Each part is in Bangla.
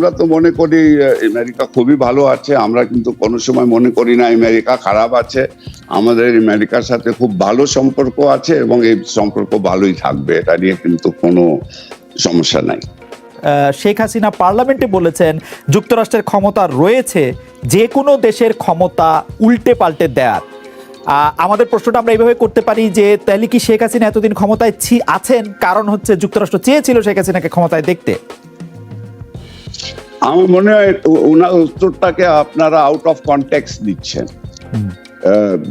আমরা তো মনে করি আমেরিকা খুবই ভালো আছে, আমরা কিন্তু কোনো সময় মনে করি না আমেরিকা খারাপ আছে। আমাদের আমেরিকার সাথে খুব ভালো সম্পর্ক আছে এবং এই সম্পর্ক ভালোই থাকবে, এটা নিয়ে কিন্তু কোনো সমস্যা নাই। শেখ হাসিনা পার্লামেন্টে বলেছেন, যুক্তরাষ্ট্রের ক্ষমতা রয়েছে যে কোনো দেশের ক্ষমতা উল্টে পাল্টে দেয়ার। আমাদের প্রশ্নটা আমরা এইভাবে করতে পারি যে, তাহলে কি শেখ হাসিনা এতদিন ক্ষমতায় আছেন? কারণ হচ্ছে যুক্তরাষ্ট্র চেয়েছিল শেখ হাসিনাকে ক্ষমতায় দেখতে। আমার মনে হয় ওনার উত্তরটাকে আপনারা আউট অফ কনটেক্সট দিচ্ছেন।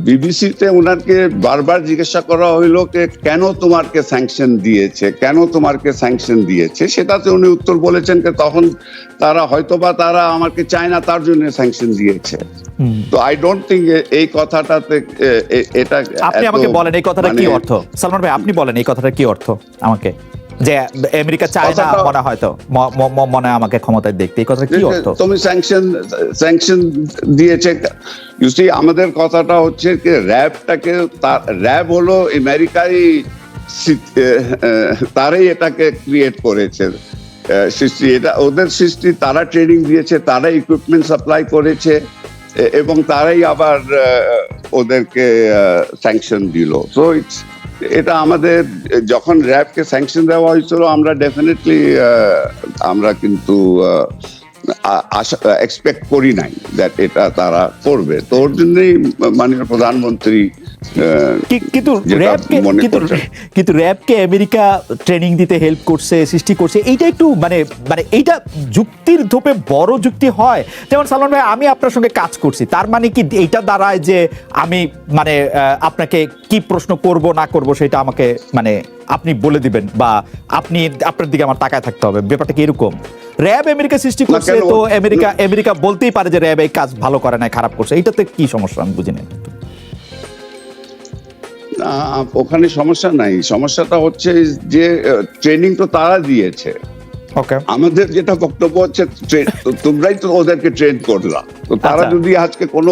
বিবিসিতে ওনাকে বারবার জিজ্ঞাসা করা হইল যে কেন তোমারকে স্যাংশন দিয়েছে কেন তোমারকে স্যাংশন দিয়েছে? সেটাতে উনি উত্তর বলেছেন যে তখন তারা হয়তোবা তারা আমাকে চায় না তার জন্য স্যাংশন দিয়েছে। তো আই ডোন্ট থিঙ্ক এই কথাটাতে এটা আপনি আমাকে বলেন এই কথাটা কি মানে- অর্থ? সালমান ভাই আপনি বলেন এই কথাটা কি অর্থ আমাকে? যে আমেরিকা চায় না মনে ম- ম- মনে হয় আমাকে ক্ষমতায় দেখতে। এই কথাটা কি অর্থ? তুমি স্যাংশন স্যাংশন দিয়েছে। ইউ সি আমাদের কথাটা হচ্ছে যে র্যাবটাকে র্যাব হলো আমেরিকাই তারাই এটাকে ক্রিয়েট করেছে। সৃষ্টি এটা ওদের সৃষ্টি তারা ট্রেনিং দিয়েছে তারা ইকুইপমেন্ট সাপ্লাই করেছে এবং তারাই আবার ওদেরকে স্যাংশন দিল। সো ইটস এটা আমাদের, যখন র্যাবকে স্যাংশন দেওয়া হয়েছিল, আমরা ডেফিনেটলি আমরা কিন্তু আশা এক্সপেক্ট করি নাই দ্যাট এটা তারা করবে। তো ওর জন্যই মাননীয় প্রধানমন্ত্রী কিন্তু র্যাবকে কিন্তু কিন্তু র্যাবকে আমেরিকা ট্রেনিং দিতে হেল্প করছে সৃষ্টি করছে এইটা একটু মানে মানে এইটা যুক্তির ধোপে বড় যুক্তি হয়। যেমন সালমান ভাই আমি আপনার সঙ্গে কাজ করছি। তার মানে কি এইটা দাঁড়ায় যে আমি মানে আপনাকে কি প্রশ্ন করব না করব সেটা আমাকে মানে আপনি বলে দিবেন বা আপনি আপনার দিকে আমার তাকায় থাকতে হবে। ব্যাপারটা কি এরকম? র্যাব আমেরিকা সৃষ্টি করছে তো আমেরিকা আমেরিকা বলতেই পারে যে র্যাব এই কাজ ভালো করে না খারাপ করছে। এইটাতে কি সমস্যা আমি বুঝি না, ওখানে সমস্যা নাই। সমস্যাটা হচ্ছে যে ট্রেনিং তো তারা দিয়েছে। আমাদের যেটা বক্তব্য হচ্ছে তোমরাই তো ওদেরকে ট্রেন করলা। তো তারা আচ্ছা। যদি আজকে কোনো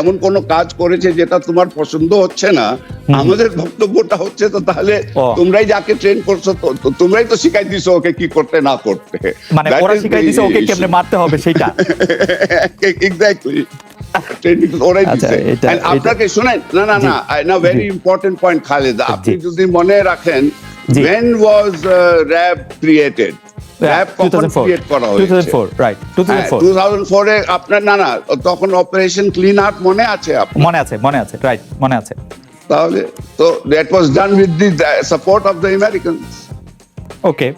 এমন কোনো কাজ করেছে যেটা তোমার পছন্দ হচ্ছে না আমাদের বক্তব্যটা হচ্ছে তো তাহলে তোমরাই যাকে ট্রেন করছ তো তো তোমরাই তো শিখাই দিছো ওকে কি করতে না করতে। মানে ওরা শিখাই দিছে ওকে কেমনে মারতে হবে সেটা এক্স্যাক্টলি ট্রেনিং ওরাই আচ্ছা, দিছে। এটা- আপনাকে শুনেন না না না না ভেরি ইম্পর্টেন্ট পয়েন্ট খালেদ আপনি যদি মনে রাখেন when was uh, RAB created RAB কখন ক্রিয়েট করা হয়েছে? 2004 রাইট 2004 টু থাউজেন্ড আপনার না না তখন অপারেশন ক্লিন আপ মনে আছে আপনার? মনে আছে মনে আছে রাইট মনে আছে। তাহলে তো that was done with the support of the American okay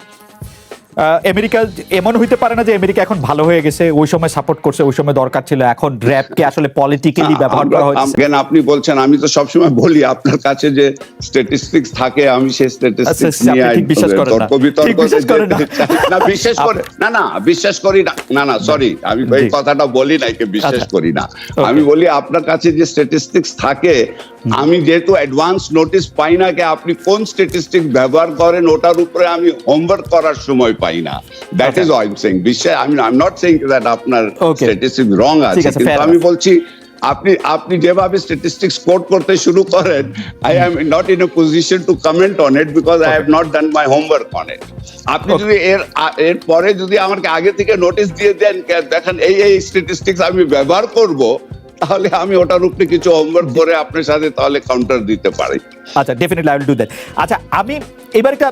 America এমন হইতে পারে না যে আমেরিকা এখন ভালো হয়ে গেছে ওই সময় সাপোর্ট করছে ওই সময় দরকার ছিল এখন র্যাবকে আসলে পলিটিক্যালি ব্যবহার করা হচ্ছে কেন আপনি বলছেন আমি তো সবসময় বলি আপনার কাছে যে স্ট্যাটিস্টিক্স থাকে আমি সেই স্ট্যাটিস্টিক্স আচ্ছা, নিয়ে আপনি ঠিক বিশ্বাস করেন না। বিশ্বাস করেন না। বিশ্বাস করে না না বিশ্বাস করি না না না সরি আমি এই কথাটা বলি না কে বিশ্বাস আচ্ছা। করি না আমি বলি আপনার কাছে যে স্ট্যাটিস্টিক্স থাকে আমি যেহেতু অ্যাডভান্স নোটিস পাই না যে আপনি কোন স্ট্যাটিস্টিক ব্যবহার করেন ওটার উপরে আমি হোমওয়ার্ক করার সময় পাই না। That is I am saying বিশ্বাস আমি I am not saying that আপনার স্ট্যাটিস্টিক রং আছে আছে, কিন্তু আমি বলছি আপনি আপনি যেভাবে স্ট্যাটিস্টিক্স কোট করতে শুরু করেন I am not in a position to comment on it because I have not done my homework on it আপনি যদি এর এর পরে যদি আমাকে আগে থেকে নোটিশ দিয়ে দেন দেখেন এই এই স্ট্যাটিস্টিক্স আমি ব্যবহার করব তাহলে আমি ওটার উপরে কিছু হোমওয়ার্ক করে আপনার সাথে তাহলে কাউন্টার দিতে পারি। আচ্ছা definitely I will do that আচ্ছা আমি এবার একটা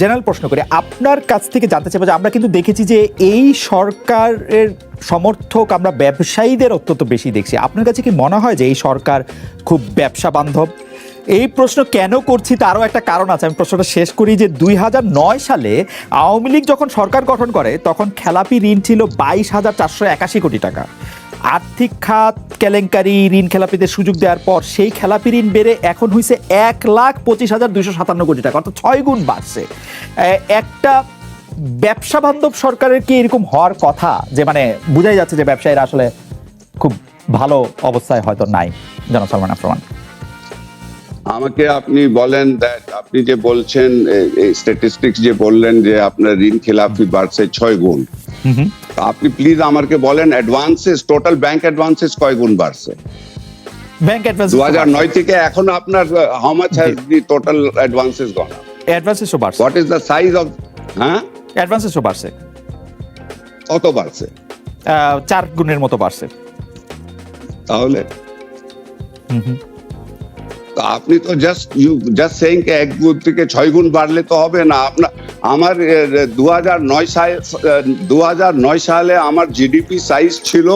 জেনারেল প্রশ্ন করি। আপনার কাছ থেকে জানতে চাইব যে আমরা কিন্তু দেখেছি যে এই সরকারের সমর্থক আমরা ব্যবসায়ীদের অত্যন্ত বেশি দেখছি। আপনার কাছে কি মনে হয় যে এই সরকার খুব ব্যবসা বান্ধব? এই প্রশ্ন কেন করছি তারও একটা কারণ আছে। আমি প্রশ্নটা শেষ করি যে দুই নয় সালে আওয়ামী লীগ যখন সরকার গঠন করে, তখন খেলাপি ঋণ ছিল বাইশ হাজার চারশো একাশি কোটি টাকা। আর্থিক খাত, কেলেঙ্কারি, ঋণ খেলাপিদের সুযোগ দেওয়ার পর সেই খেলাপি ঋণ বেড়ে এখন হয়েছে এক লাখ পঁচিশ হাজার দুশো সাতান্ন কোটি টাকা, অর্থাৎ ছয় গুণ বাড়ছে। একটা ব্যবসা বান্ধব সরকারের কি এরকম হওয়ার কথা? যে মানে বোঝাই যাচ্ছে যে ব্যবসায়ীরা আসলে খুব ভালো অবস্থায় হয়তো নাই, জনাব সালমান আফরমান। আমাকে আপনি বলেন that আপনি যে বলছেন স্ট্যাটিস্টিক্স যে বললেন যে আপনার ঋণ খেলাপি বাড়ছে ছয় গুণ। আপনি প্লিজ আমাকে বলেন অ্যাডভান্সেস টোটাল ব্যাংক অ্যাডভান্সেস কয় গুণ বাড়ছে? ব্যাংক অ্যাডভান্স দু হাজার নয় থেকে এখন আপনার how much has the total advances gone অ্যাডভান্সেসও বাড়ছে। What is the size of হ্যাঁ? অ্যাডভান্সেসও বাড়ছে। কত বাড়ছে? চার গুণের মতো বাড়ছে। তাহলে? আপনি তো জাস্ট ইউ জাস্ট সেইং এক গুণ থেকে ছয় গুণ বাড়লে তো হবে না। আপনার আমার দু হাজার নয় সালে দু হাজার নয় সালে আমার জিডিপি সাইজ ছিল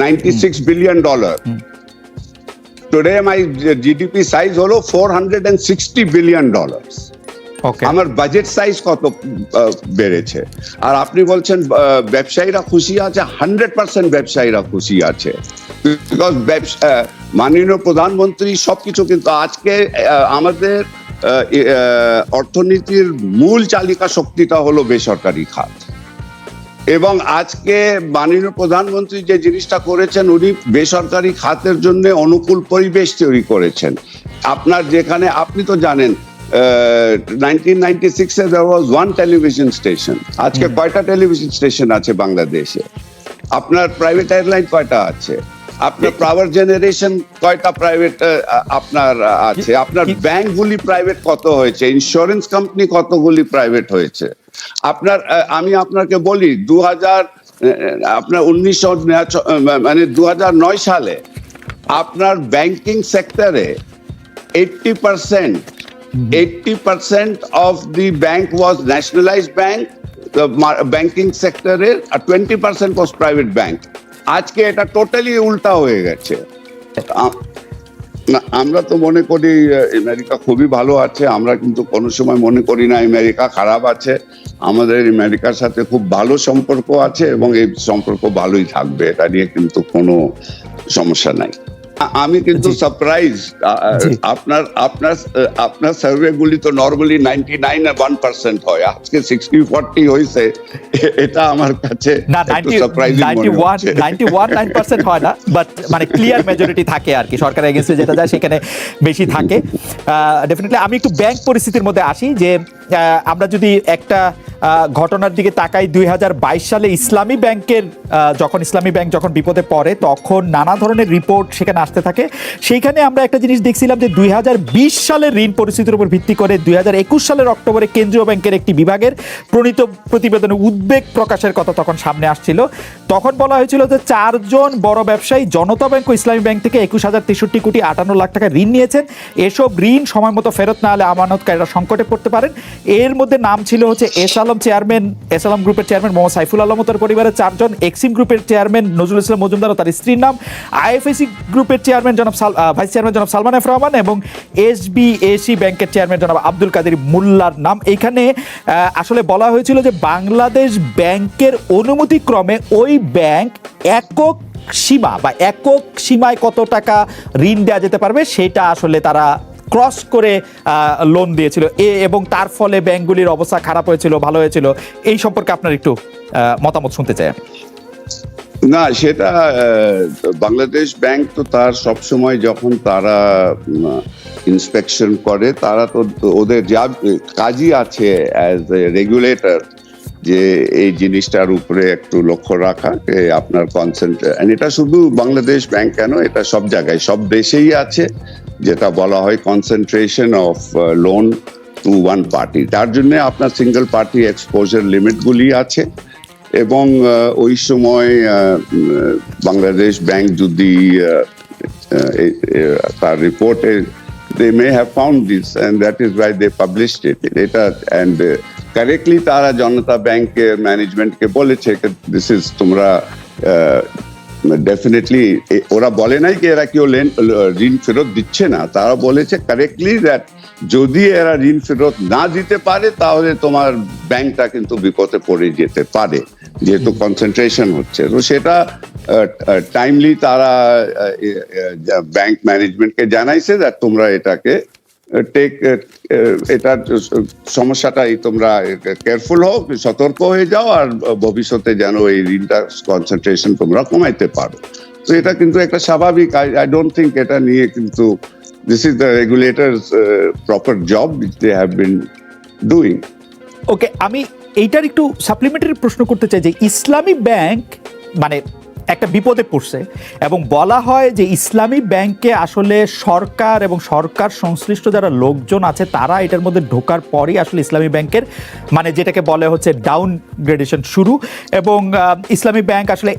ninety six billion dollar. Today my GDP size হলো four hundred and sixty billion dollar okay আমার বাজেট সাইজ কত বেড়েছে? আর আপনি বলছেন ব্যবসায়ীরা খুশি আছে হান্ড্রেড পার্সেন্ট ব্যবসায়ীরা খুশি আছে। বিকজ মাননীয় প্রধানমন্ত্রী সবকিছু কিন্তু আজকে আমাদের অর্থনীতির মূল চালিকা শক্তিটা হলো বেসরকারি খাত। এবং আজকে মাননীয় প্রধানমন্ত্রী যে জিনিসটা করেছেন উনি বেসরকারি খাতের জন্য অনুকূল পরিবেশ তৈরি করেছেন। আপনার যেখানে আপনি তো জানেন নাইনটিন নাইনটি সিক্সে দেওয়ার ওয়াজ ওয়ান টেলিভিশন স্টেশন আজকে কয়টা টেলিভিশন স্টেশন আছে বাংলাদেশে? আপনার প্রাইভেট এয়ারলাইন কয়টা আছে? আপনার পাওয়ার জেনারেশন কয়টা প্রাইভেট আপনার আছে? আপনার ব্যাংকগুলি প্রাইভেট কত হয়েছে? ইন্স্যুরেন্স কোম্পানি কতগুলি প্রাইভেট হয়েছে? আপনার আমি আপনাকে বলি দু হাজার আপনার উনিশশো মানে দু নয় সালে আপনার ব্যাংকিং সেক্টরে eighty percent eighty percent of the bank was nationalised bank banking সেক্টরের twenty percent was private bank আজকে এটা টোটালি উল্টা হয়ে গেছে। আমরা তো মনে করি আমেরিকা খুবই ভালো আছে, আমরা কিন্তু কোনো সময় মনে করি না আমেরিকা খারাপ আছে। আমাদের আমেরিকার সাথে খুব ভালো সম্পর্ক আছে এবং এই সম্পর্ক ভালোই থাকবে, এটা নিয়ে কিন্তু কোনো সমস্যা নাই। আমি কিন্তু সারপ্রাইজ আপনার আপনার আপনার সার্ভে গুলি তো normally ninety nine one percent হয়। আজকে সিক্সটি ফোরটি হয়েছে এটা আমার কাছে হয় না বাট মানে ক্লিয়ার মেজরিটি থাকে আর কি। সরকারের এগেনস্টে যেটা যায় সেখানে বেশি থাকে। ডেফিনেটলি আমি একটু ব্যাংক পরিস্থিতির মধ্যে আসি যে আমরা যদি একটা ঘটনার দিকে তাকাই, দুই হাজার বাইশ সালে ইসলামী ব্যাংকের যখন ইসলামী ব্যাংক যখন বিপদে পড়ে, তখন নানা ধরনের রিপোর্ট সেখানে আসতে থাকে। সেইখানে আমরা একটা জিনিস দেখছিলাম যে, দুই হাজার বিশ সালের ঋণ পরিস্থিতির উপর ভিত্তি করে দুই হাজার একুশ সালের অক্টোবরে কেন্দ্রীয় ব্যাংকের একটি বিভাগের প্রণীত প্রতিবেদনে উদ্বেগ প্রকাশের কথা তখন সামনে আসছিল। তখন বলা হয়েছিল যে, চারজন বড় ব্যবসায়ী জনতা ব্যাংক ও ইসলামী ব্যাংক থেকে একুশ হাজার তেষট্টি কোটি আটান্ন লাখ টাকা ঋণ নিয়েছেন। এসব ঋণ সময় মতো ফেরত না হলে আমানতকারীরা সংকটে পড়তে পারেন। এর মধ্যে নাম ছিল হচ্ছে S Alam chairman, S Alam গ্রুপের চেয়ারম্যান মোহাম্মদ সাইফুল আলম তার পরিবারের চারজন। এক্সিম গ্রুপের চেয়ারম্যান নজরুল ইসলাম মজুমদার ও তার স্ত্রীর নাম। আইএফএসি গ্রুপের চেয়ারম্যান জনাব ভাইস চেয়ারম্যান জনাব সালমান এফ রহমান এবং এসবিএসি ব্যাংকের চেয়ারম্যান জনাব আব্দুল কাদের মোল্লার নাম। এখানে আসলে বলা হয়েছিল যে বাংলাদেশ ব্যাংকের অনুমতিক্রমে ওই ব্যাংক একক সীমা বা একক সীমায় কত টাকা ঋণ দেওয়া যেতে পারবে সেটা আসলে তারা ক্রস করে লোন দিয়েছিল। এ এবং তার ফলে ব্যাংকগুলির অবস্থা খারাপ হয়েছিল, ভালো হয়েছিল। এই সম্পর্কে আপনার একটু মতামত শুনতে চাই। না, সেটা বাংলাদেশ ব্যাংক তো তার সব সময় যখন তারা ইন্সপেকশন করে, তারা তো ওদের যা কাজই আছে অ্যাজ এ রেগুলেটর যে এই জিনিসটার উপরে একটু লক্ষ্য রাখা যে আপনার কনসেন্ট্রেট এটা শুধু বাংলাদেশ ব্যাংক কেন, এটা সব জায়গায়, সব দেশেই আছে। যেটা বলা হয় concentration of loan to one party তার জন্য আপনার সিঙ্গেল পার্টি এক্সপোজার লিমিটগুলি আছে এবং ওই সময় বাংলাদেশ ব্যাংক যদি এ- তার রিপোর্টে they may have found this and that is why they published it এটা অ্যান্ড কারেক্টলি তারা জনতা ব্যাংকের ম্যানেজমেন্টকে বলেছে দিস ইজ তোমরা ডেফিনেটলি ওরা বলে নাই কি এরা কেউ লেন- ঋণ ফেরত দিচ্ছে না। তারা বলেছে কারেক্টলি দ্যাট যদি এরা ঋণ ফেরত না দিতে পারে তাহলে তোমার ব্যাংকটা কিন্তু বিপদে পড়ে যেতে পারে যেহেতু কনসেন্ট্রেশন হচ্ছে। তো সেটা টাইমলি তারা ব্যাংক ম্যানেজমেন্টকে জানাইছে দ্যাট তোমরা এটাকে টেক এটার সমস্যাটাই তোমরা কেয়ারফুল হও, সতর্ক হয়ে যাও, আর ভবিষ্যতে যেন এই ঋণটা কনসেন্ট্রেশন তোমরা কমাইতে পারো। তো এটা কিন্তু একটা স্বাভাবিক আই ডোন্ট থিঙ্ক এটা নিয়ে কিন্তু this is the regulator proper job they have been doing okay আমি এইটার একটু সাপ্লিমেন্টারি প্রশ্ন করতে চাই যে ইসলামী ব্যাংক মানে একটা বিপদে পড়ছে। এবং বলা হয় যে ইসলামী ব্যাংকে আসলে সরকার এবং সরকার সংশ্লিষ্ট যারা লোকজন আছে, তারা এটার মধ্যে ঢোকার পরই আসলে ইসলামী ব্যাংকের মানে যেটাকে বলে হচ্ছে ডাউন গ্রেডেশন শুরু। এবং ইসলামী ব্যাংক আসলে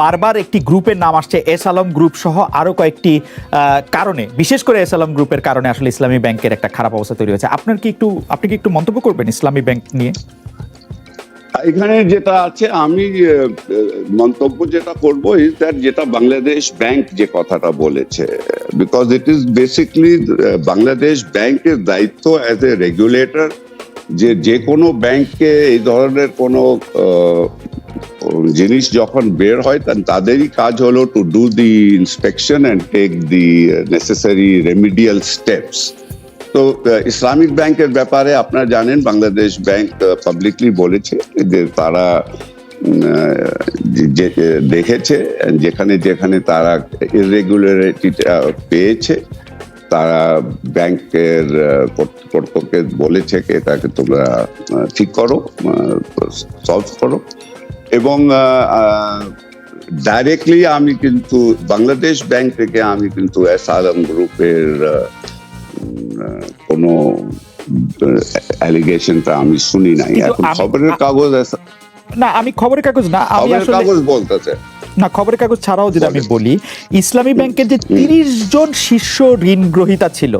বারবার একটি গ্রুপের নাম আসছে, এস আলম গ্রুপ সহ আরও কয়েকটি কারণে। বিশেষ করে এস আলম গ্রুপের কারণে আসলে ইসলামী ব্যাংকের একটা খারাপ অবস্থা তৈরি হয়েছে। আপনার কি একটু, আপনি কি একটু মন্তব্য করবেন ইসলামী ব্যাংক নিয়ে? এখানে যেটা আছে, আমি মন্তব্য যেটা করব ইজ দ্যাট যেটা বাংলাদেশ ব্যাংক যে কথাটা বলেছে because it is basically Bangladesh ব্যাংকের দায়িত্ব অ্যাজ এ রেগুলেটর যে যে কোনো ব্যাংকে এই ধরনের কোনো জিনিস যখন বের হয় তাদেরই কাজ হলো to do the inspection and take the necessary remedial steps তো ইসলামিক ব্যাংকের ব্যাপারে আপনারা জানেন, বাংলাদেশ ব্যাংক পাবলিকলি বলেছে যে তারা দেখেছে, যেখানে যেখানে তারা ইরেগুলারিটি পেয়েছে, তারা ব্যাংকের কর্তৃপক্ষকে বলেছে যে তাকে তোমরা ঠিক করো সলভ করো। এবং ডাইরেক্টলি আমি কিন্তু বাংলাদেশ ব্যাংক থেকে আমি কিন্তু এস আলম গ্রুপের কোনো অ্যালিগেশনটা আমি শুনি নাই। এখন খবরের কাগজ না আমি খবরের কাগজ না আমি আসলে কাগজ বলতেছে। না খবরের কাগজ ছাড়াও যদি আমি বলি ইসলামী ব্যাংকের যে তিরিশ জন শীর্ষ ঋণ গ্রহীতা ছিল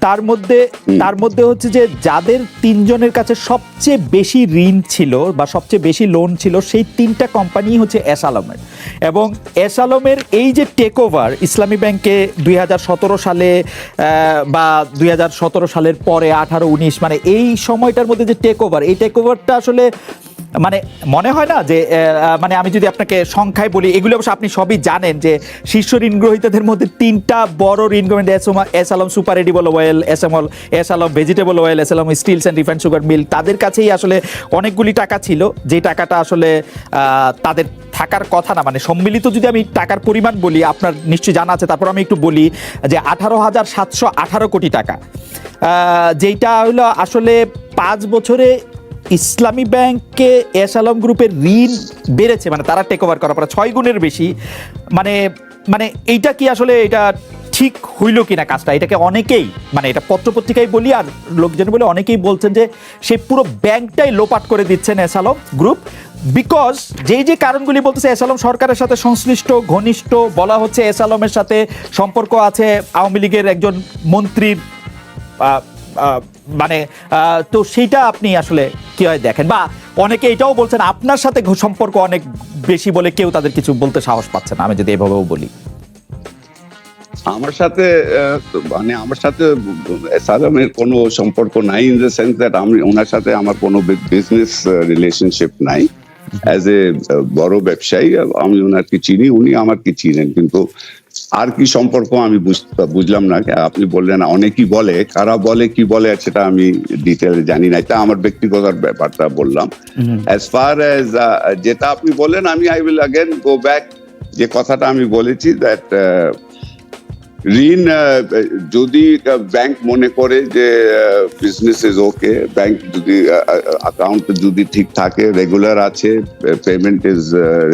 তার মধ্যে তার মধ্যে হচ্ছে যে যাদের তিনজনের কাছে সবচেয়ে বেশি ঋণ ছিল বা সবচেয়ে বেশি লোন ছিল সেই তিনটা কোম্পানি হচ্ছে এস আলমের। এবং এস আলমের এই যে টেক ওভার ইসলামী ব্যাংকে দুই হাজার সতেরো সালে বা দুই হাজার সতেরো সালের পরে আঠারো উনিশ মানে এই সময়টার মধ্যে যে টেক ওভার এই টেক ওভারটা আসলে মানে মনে হয় না যে মানে আমি যদি আপনাকে সংখ্যায় বলি, এগুলো অবশ্য আপনি সবই জানেন যে শীর্ষ ঋণ গ্রহীতাদের মধ্যে তিনটা বড় ঋণ গ্রহীতা S Alam super edible oil, S এমল S Alam vegetable oil, S Alam steels and refined sugar mill. তাদের কাছেই আসলে অনেকগুলি টাকা ছিল, যে টাকাটা আসলে তাদের থাকার কথা না। মানে সম্মিলিত যদি আমি টাকার পরিমাণ বলি, আপনার নিশ্চয়ই জানা আছে, তারপর আমি একটু বলি যে আঠারো হাজার সাতশো আঠারো কোটি টাকা। যেইটা হলো আসলে পাঁচ বছরে ইসলামী ব্যাংকে এস আলম গ্রুপের ঋণ বেড়েছে মানে তারা টেক ওভার করার পরে ছয় গুণের বেশি। মানে মানে এইটা কি আসলে এটা ঠিক হইল কিনা কাজটা? এটাকে অনেকেই মানে এটা পত্রপত্রিকায় বলি আর লোকজন বলে অনেকেই বলছেন যে সে পুরো ব্যাংকটাই লোপাট করে দিচ্ছেন এস আলম গ্রুপ। বিকজ যেই যে কারণগুলি বলতেছে, এস আলম সরকারের সাথে সংশ্লিষ্ট, ঘনিষ্ঠ, বলা হচ্ছে এস আলমের সাথে সম্পর্ক আছে আওয়ামী লীগের একজন মন্ত্রীর মানে তো সেইটা আপনি আসলে কি হয় দেখেন? বা অনেকে এটাও বলছেন আপনার সাথে সম্পর্ক অনেক বেশি বলে কেউ তাদের কিছু বলতে সাহস পাচ্ছে না। আমি যদি এভাবেও বলি। আমার সাথে মানে আমার সাথে সালামের কোনো সম্পর্ক নাই ইন দ্য সেন্স দ্যাট আমি ওনার সাথে আমার কোনো বিজনেস রিলেশনশিপ নাই। অ্যাজ এ বড় ব্যবসায়ী আমি ওনাকে চিনি উনি আমাকে চিনেন। কিন্তু আর কি সম্পর্ক আমি বুঝলাম না। আপনি বললেন অনেকেই বলে কারা বলে কি বলে সেটা আমি ডিটেলে জানি না। এটা আমার ব্যক্তিগত ব্যাপারটা বললাম। অ্যাজ ফার অ্যাজ যেটা আপনি বলেন আমি I will again go back যে কথাটা আমি বলেছি দ্যাট uh, ঋণ uh, যদি ব্যাংক মনে করে যে বিজনেস ইজ ওকে ব্যাংক যদি uh, অ্যাকাউন্ট যদি ঠিক থাকে রেগুলার আছে payment is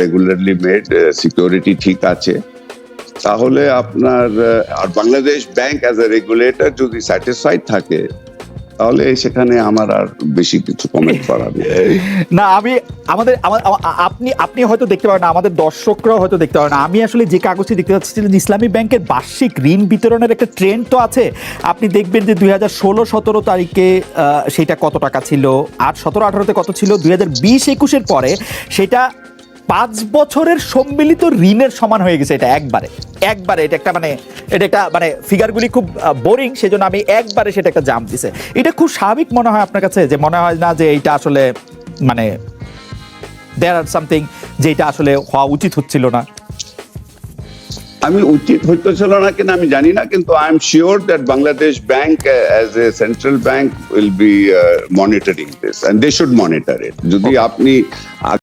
regularly made security ঠিক আছে তাহলে আপনার আর Bangladesh bank as a regulator যদি স্যাটিসফাইড থাকে, তাহলে সেখানে আমার আর বেশি কিছু কমেন্ট করার না, আমি, আমাদের আপনি আপনি হয়তো দেখতে পারেন আমাদের দর্শকরাও হয়তো দেখতে পারেন আমি আসলে যে কাগজটি দেখতে পাচ্ছি যে ইসলামী ব্যাংকের বার্ষিক ঋণ বিতরণের একটা ট্রেন্ড তো আছে। আপনি দেখবেন যে দুই হাজার ষোলো, সতেরো তারিখে সেটা কত টাকা ছিল? আর সতেরো, আঠারোতে কত ছিল? দুই হাজার বিশ, একুশের পরে সেটা পাঁচ বছরের সম্মিলিত ঋণের সমান হয়ে গেছে এটা একবারে। একবারে এটা একটা মানে এটা একটা মানে ফিগারগুলি খুব বোরিং সেজন্য আমি একবারে সেটা একটা জাম্প দিছে। এটা খুব স্বাভাবিক মনে হয় আপনার কাছে যে মনে হয় না যে এইটা আসলে মানে দেয়ার আর সামথিং যে এটা আসলে হওয়া উচিত হচ্ছিল না। আমি উচিত হইতেছিল না কিনা আমি জানি না কিন্তু I am sure that Bangladesh bank as a central bank will be monitoring this and they should monitor it যদি আপনি